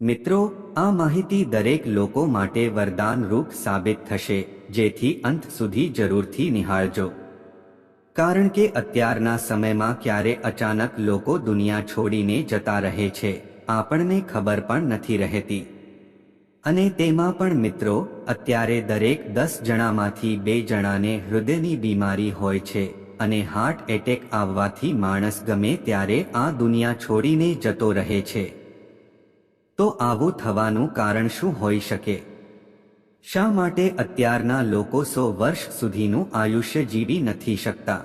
મિત્રો, આ માહિતી દરેક લોકો માટે વરદાનરૂપ સાબિત થશે, જેથી અંત સુધી જરૂરથી નિહાળજો. કારણ કે અત્યારના સમયમાં ક્યારે અચાનક લોકો દુનિયા છોડીને જતા રહે છે, આપણને ખબર પણ નથી રહેતી. અને તેમાં પણ મિત્રો, અત્યારે દરેક દસ જણામાંથી બે જણાને હૃદયની બીમારી હોય છે, અને હાર્ટ એટેક આવવાથી માણસ ગમે ત્યારે આ દુનિયા છોડીને જતો રહે છે. તો આવું થવાનું કારણ શું હોઈ શકે? શા માટે અત્યારના લોકો સો વર્ષ સુધીનું આયુષ્ય જીવી નથી શકતા?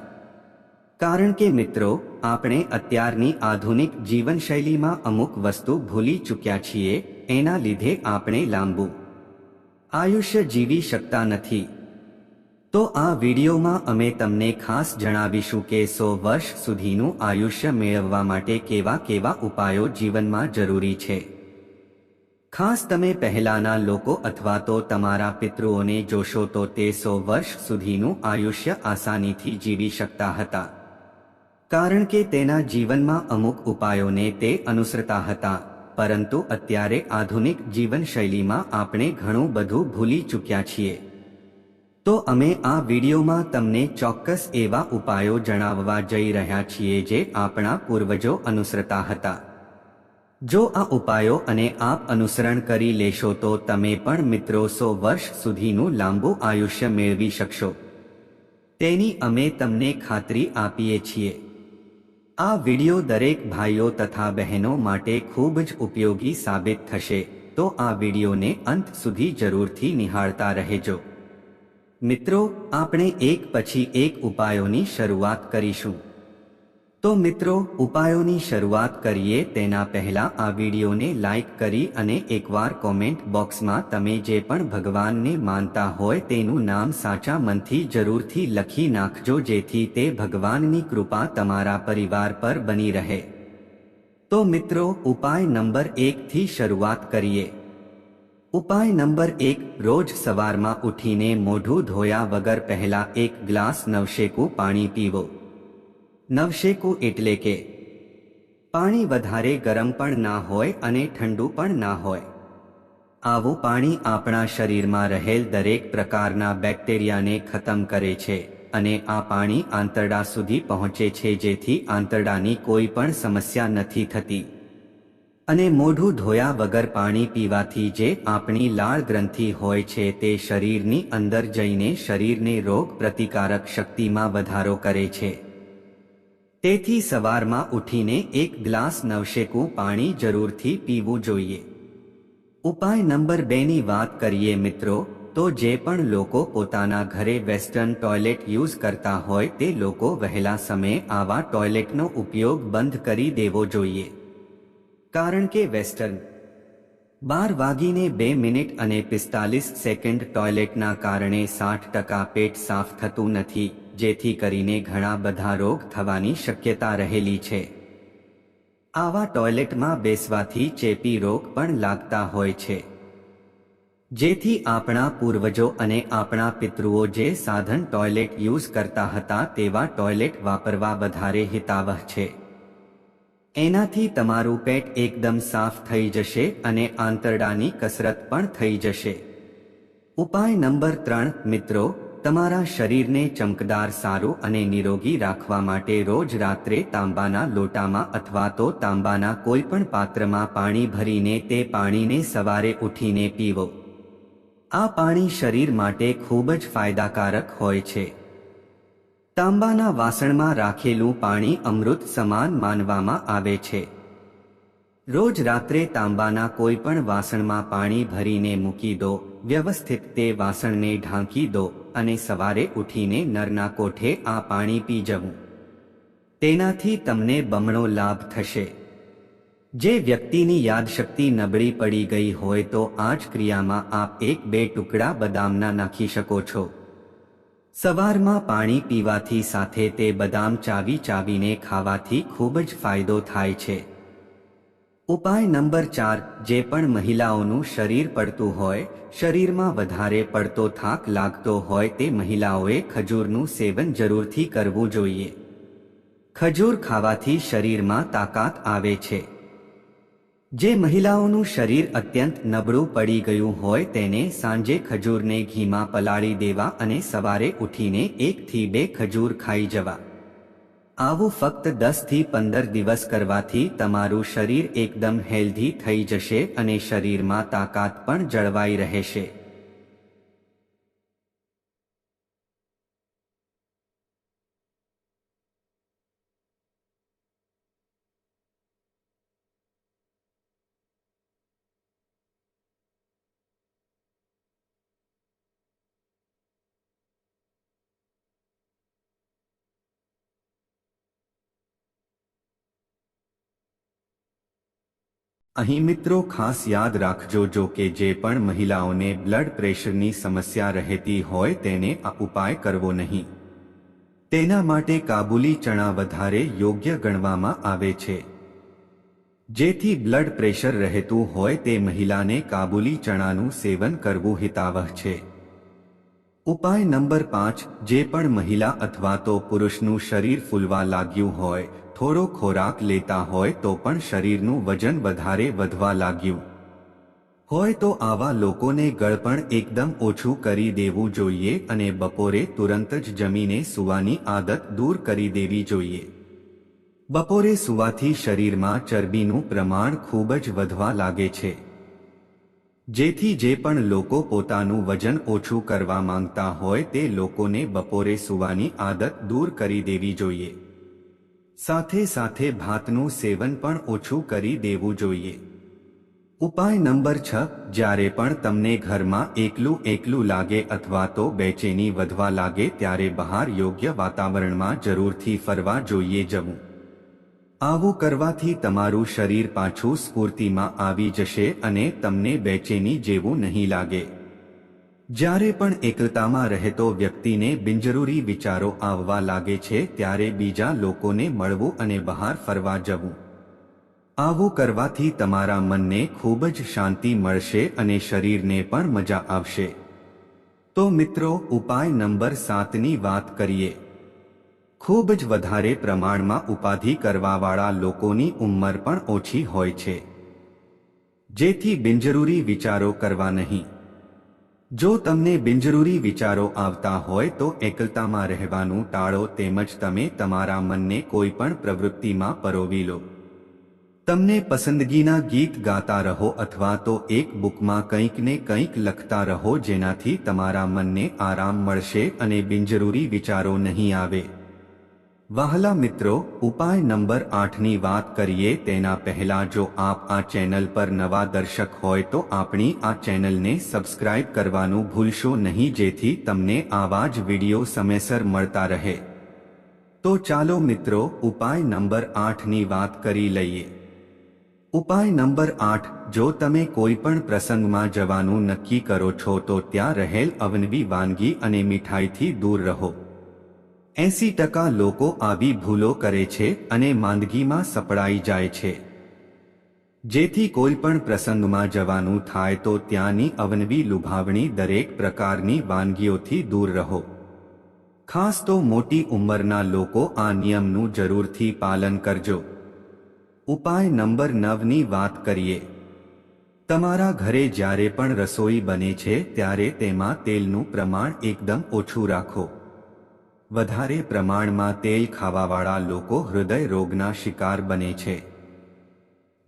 કારણ કે મિત્રો, આપણે અત્યારની આધુનિક જીવનશૈલીમાં અમુક વસ્તુ ભૂલી ચૂક્યા છીએ, એના લીધે આપણે લાંબુ. આયુષ્ય જીવી શકતા નથી. તો આ વિડીયોમાં અમે તમને ખાસ જણાવીશું કે સો વર્ષ સુધીનું આયુષ્ય મેળવવા માટે કેવા કેવા ઉપાયો જીવનમાં જરૂરી છે. ખાસ તમે પહેલાના લોકો અથવા તો તમારા પિતૃઓને જોશો તો તે સો વર્ષ સુધીનું આયુષ્ય આસાનીથી જીવી શકતા હતા. કારણ કે તેના જીવનમાં અમુક ઉપાયોને તે અનુસરતા હતા, પરંતુ અત્યારે આધુનિક જીવનશૈલીમાં આપણે ઘણું બધું ભૂલી ચૂક્યા છીએ. તો અમે આ વિડીયોમાં તમને ચોક્કસ એવા ઉપાયો જણાવવા જઈ રહ્યા છીએ જે આપણા પૂર્વજો અનુસરતા હતા. જો આ ઉપાયો અને આપ અનુસરણ કરી લેશો તો તમે પણ મિત્રો સો વર્ષ સુધીનું લાંબુ આયુષ્ય મેળવી શકશો. તેની અમે તમને ખાતરી આપીએ છીએ. આ વિડિયો દરેક ભાઈઓ તથા બહેનો માટે ખૂબ જ ઉપયોગી સાબિત થશે, તો આ વિડિયોને અંત સુધી જરૂરથી નિહાળતા રહેજો. મિત્રો, આપણે એક પછી એક ઉપાયોની શરૂઆત કરીશું. તો મિત્રો, ઉપાયોની શરૂઆત કરીએ તેના પહેલા આ વિડીયોને લાઈક કરી અને એકવાર કોમેન્ટ બોક્સમાં તમે જે પણ ભગવાનને માનતા હોય તેનું નામ સાચા મનથી જરૂરથી લખી નાખજો જેથી તે ભગવાનની કૃપા તમારા પરિવાર પર બની રહે. તો મિત્રો, ઉપાય નંબર એકથી શરૂઆત કરીએ. ઉપાય નંબર એક, રોજ સવારમાં ઉઠીને મોઢું ધોયા વગર પહેલા એક ગ્લાસ નવશેકું પાણી પીવો. નવશેકું એટલે કે પાણી વધારે ગરમ પણ ના હોય અને ઠંડુ પણ ના હોય. આવું પાણી આપણા શરીરમાં રહેલ દરેક પ્રકારના બેક્ટેરિયાને ખતમ કરે છે અને આ પાણી આંતરડા સુધી પહોંચે છે જેથી આંતરડાની કોઈ પણ સમસ્યા નથી થતી. અને મોઢું ધોયા વગર પાણી પીવાથી જે આપણી લાળ ગ્રંથિ હોય છે તે શરીરની અંદર જઈને શરીરને રોગ પ્રતિકારક શક્તિમાં વધારો કરે છે. તેથી સવારમાં ઉઠીને એક ગ્લાસ નવશેકું પાણી જરૂરથી પીવું જોઈએ. ઉપાય નંબર બેની વાત કરીએ મિત્રો, તો જે પણ લોકો પોતાના ઘરે વેસ્ટર્ન ટોયલેટ યુઝ કરતા હોય તે લોકો વહેલા સમયે આવા ટોયલેટનો ઉપયોગ બંધ કરી દેવો જોઈએ. કારણ કે વેસ્ટર્ન બાર વાગીને બે મિનિટ અને પિસ્તાલીસ સેકન્ડ ટોયલેટના કારણે સાઠ ટકા પેટ સાફ થતું નથી. જેથી કરીને ઘણા બધા રોગ થવાની શક્યતા રહેલી છે. આવા ટોયલેટમાં બેસવાથી ચેપી રોગ પણ લાગતા હોય છે. જેથી આપણા પૂર્વજો અને આપણા પિતૃઓ જે સાધન ટોયલેટ યુઝ કરતા હતા તેવા ટોયલેટ વાપરવા વધારે હિતાવહ છે. એનાથી તમારું પેટ એકદમ સાફ થઈ જશે અને આંતરડાની કસરત પણ થઈ જશે. ઉપાય નંબર ત્રણ, મિત્રો તમારા શરીરને ચમકદાર, સારું અને નિરોગી રાખવા માટે રોજ રાત્રે તાંબાના લોટામાં અથવા તો તાંબાના કોઈ પણ પાત્રમાં પાણી ભરીને તે પાણીને સવારે ઉઠીને પીવો. આ પાણી શરીર માટે ખૂબ જ ફાયદાકારક હોય છે. તાંબાના વાસણમાં રાખેલું પાણી અમૃત સમાન માનવામાં આવે છે. રોજ રાત્રે તાંબાના કોઈ પણ વાસણમાં પાણી ભરીને મૂકી દો, વ્યવસ્થિત તે વાસણને ઢાંકી દો. અને સવારે ઉઠીને નરના કોઠે આ પાણી પી જવું. તેનાથી તમને બમણો લાભ થશે. જે વ્યક્તિની યાદશક્તિ નબળી પડી ગઈ હોય તો આ જ ક્રિયામાં આપ એક બે ટુકડા બદામના નાખી શકો છો. સવારમાં પાણી પીવાથી સાથે તે બદામ ચાવી ચાવીને ખાવાથી ખૂબ જ ફાયદો થાય છે. ઉપાય નંબર ચાર, જે પણ મહિલાઓનું શરીર પડતું હોય, શરીરમાં વધારે પડતો થાક લાગતો હોય તે મહિલાઓએ ખજૂરનું સેવન જરૂરથી કરવું જોઈએ. ખજૂર ખાવાથી શરીરમાં તાકાત આવે છે. જે મહિલાઓનું શરીર અત્યંત નબળું પડી ગયું હોય તેને સાંજે ખજૂરને ઘીમાં પલાળી દેવા અને સવારે ઉઠીને એકથી બે ખજૂર ખાઈ જવા. આવું ફક્ત દસથી પંદર દિવસ કરવાથી તમારું શરીર એકદમ હેલ્ધી થઈ જશે અને શરીરમાં તાકાત પણ જળવાઈ રહેશે. અહીં મિત્રો ખાસ યાદ રાખજો, જો કે જે પણ મહિલાઓને બ્લડ પ્રેશરની સમસ્યા રહેતી હોય તેને આ ઉપાય કરવો નહીં. તેના માટે કાબુલી ચણા વધારે યોગ્ય ગણવામાં આવે છે. જેથી બ્લડ પ્રેશર રહેતું હોય તે મહિલાને કાબુલી ચણાનું સેવન કરવું હિતાવહ છે. ઉપાય નંબર પાંચ, જે પણ મહિલા અથવા તો પુરુષનું શરીર ફૂલવા લાગ્યું હોય થોડો ખોરાક લેતા હોય તો પણ શરીરનું વજન વધારે વધવા લાગ્યું. હોય તો આવા લોકોને ગળપણ એકદમ ઓછું કરી દેવું જોઈએ અને બપોરે તુરંત જ જમીને સુવાની આદત દૂર કરી દેવી જોઈએ. બપોરે સુવાથી શરીરમાં ચરબીનું પ્રમાણ ખૂબ જ વધવા લાગે છે. જેથી જે પણ લોકો પોતાનું વજન ઓછું કરવા માંગતા હોય તે લોકોને બપોરે સુવાની આદત દૂર કરી દેવી જોઈએ. સાથે સાથે ભાતનું સેવન પણ ઓછું કરી દેવું જોઈએ. ઉપાય નંબર છ, જ્યારે પણ તમને ઘરમાં એકલું એકલું લાગે અથવા તો બેચેની વધવા લાગે ત્યારે બહાર યોગ્ય વાતાવરણમાં જરૂરથી ફરવા જોઈએ જવું. આવું કરવાથી તમારું શરીર પાછું સ્ફૂર્તિમાં આવી જશે અને તમને બેચેની જેવું નહીં લાગે. જ્યારે પણ એકલતામાં રહેતો વ્યક્તિને બિનજરૂરી વિચારો આવવા લાગે છે, ત્યારે બીજા લોકોને મળવું અને બહાર ફરવા જવું. આવું કરવાથી તમારા મનને ખૂબ જ શાંતિ મળશે અને શરીરને પણ મજા આવશે. તો મિત્રો, ઉપાય નંબર સાતની વાત કરીએ. ખૂબ જ વધારે પ્રમાણમાં ઉપાધિ કરવાવાળા લોકોની ઉંમર પણ ઓછી હોય છે. જેથી બિનજરૂરી વિચારો કરવા નહીં. જો તમને બિનજરૂરી વિચારો આવતા હોય તો એકલતામાં રહેવાનું ટાળો તેમજ તમે તમારા મનને કોઈ પણ પ્રવૃત્તિમાં પરોવી લો. તમને પસંદગીના ગીત ગાતા રહો અથવા તો એક બુકમાં કંઈક ને કંઈક લખતા રહો જેનાથી તમારા મનને આરામ મળશે અને બિનજરૂરી વિચારો નહીં આવે. વહાલા મિત્રો, ઉપાય નંબર આઠની વાત કરીએ તેના પહેલા જો આપ આ ચેનલ પર નવા દર્શક હોય તો આપણી આ ચેનલને સબસ્ક્રાઇબ કરવાનું ભૂલશો નહીં જેથી તમને આવા જ વીડિયો સમયસર મળતા રહે. તો ચાલો મિત્રો, ઉપાય નંબર આઠની વાત કરી લઈએ. ઉપાય નંબર આઠ, જો તમે કોઈ પણ પ્રસંગમાં જવાનું નક્કી કરો છો તો ત્યાં રહેલ અવનવી વાનગી અને મીઠાઈથી દૂર રહો. એસી ટકા લોકો આવી ભૂલો કરે છે અને માંદગીમાં સપડાઈ જાય છે. જેથી કોઈ પણ પ્રસંગમાં જવાનું થાય તો ત્યાંની અવનવી લુભાવણી દરેક પ્રકારની વાનગીઓથી દૂર રહો. ખાસ તો મોટી ઉંમરના લોકો આ નિયમનું જરૂરથી પાલન કરજો. ઉપાય નંબર નવની વાત કરીએ. તમારા ઘરે જ્યારે પણ રસોઈ બને છે ત્યારે તેમાં તેલનું પ્રમાણ એકદમ ઓછું રાખો. વધારે પ્રમાણમાં તેલ ખાવાવાળા લોકો હૃદય રોગના શિકાર બને છે.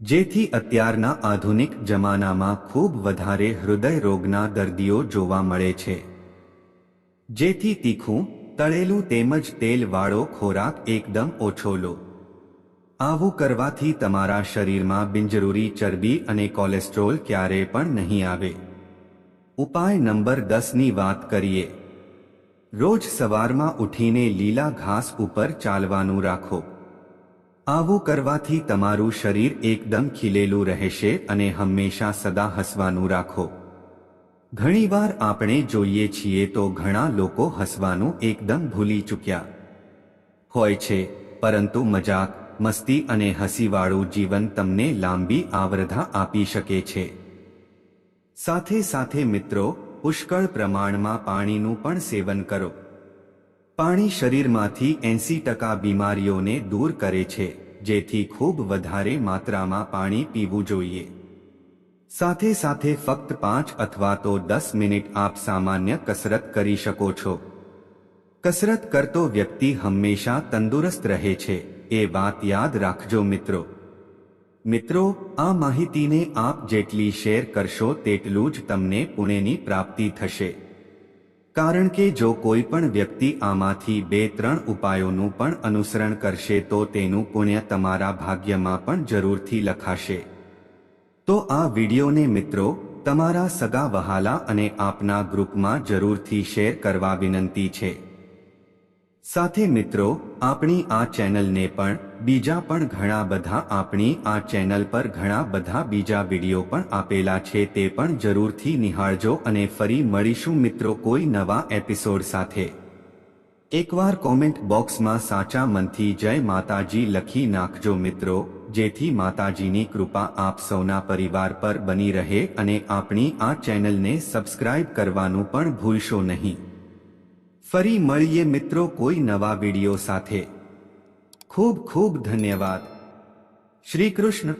જેથી અત્યારના આધુનિક જમાનામાં ખૂબ વધારે હૃદય રોગના દર્દીઓ જોવા મળે છે. જેથી તીખું, તળેલું તેમજ તેલવાળો ખોરાક એકદમ ઓછો લો. આવું કરવાથી તમારા શરીરમાં બિનજરૂરી ચરબી અને કોલેસ્ટ્રોલ ક્યારે પણ નહીં આવે. ઉપાય નંબર દસની વાત કરીએ. રોજ સવારમાં ઉઠીને લીલા ઘાસ ઉપર ચાલવાનું રાખો. આવું કરવાથી તમારું શરીર એકદમ ખીલેલું રહેશે અને હંમેશા સદા હસવાનું રાખો. ઘણીવાર આપણે જોઈએ છીએ તો ઘણા લોકો હસવાનું એકદમ ભૂલી ચૂક્યા. હોય છે, પરંતુ મજાક, મસ્તી અને હસીવાળું જીવન તમને લાંબી આવરધા આપી શકે છે. સાથે સાથે મિત્રો પુષ્કળ પ્રમાણમાં પાણીનું પણ સેવન કરો. પાણી શરીરમાંથી એંસી ટકા બીમારીઓને દૂર કરે છે, જેથી ખૂબ વધારે માત્રામાં પાણી પીવું જોઈએ. સાથે સાથે ફક્ત પાંચ અથવા તો દસ મિનિટ આપ સામાન્ય કસરત કરી શકો છો. કસરત કરતો વ્યક્તિ હંમેશા તંદુરસ્ત રહે છે, એ વાત યાદ રાખજો મિત્રો. મિત્રો, આ માહિતીને આપ જેટલી શેર કરશો તેટલું જ તમને પુણેની પ્રાપ્તિ થશે. કારણ કે જો કોઈ પણ વ્યક્તિ આમાંથી બે ત્રણ ઉપાયોનું પણ અનુસરણ કરશે તો તેનું પુણ્ય તમારા ભાગ્યમાં પણ જરૂરથી લખાશે. તો આ વિડીયોને મિત્રો, તમારા સગા વહાલા અને આપના ગ્રુપમાં જરૂરથી શેર કરવા વિનંતી છે. સાથે મિત્રો, આપણી આ ચેનલને પણ, બીજા પણ ઘણા બધા આપણી આ ચેનલ પર ઘણા બધા બીજા વીડિયો પણ આપેલા છે તે પણ જરૂરથી નિહાળજો અને ફરી મળીશું મિત્રો કોઈ નવા એપિસોડ સાથે. એકવાર કોમેન્ટ બોક્સમાં સાચા મનથી જય માતાજી લખી નાખજો મિત્રો, જેથી માતાજીની કૃપા આપ સૌના પરિવાર પર બની રહે અને આપણી આ ચેનલને સબસ્ક્રાઇબ કરવાનું પણ ભૂલશો નહીં. ફરી મળીએ મિત્રો કોઈ નવા વીડિયો સાથે. ખૂબ ખૂબ ધન્યવાદ. શ્રી કૃષ્ણ.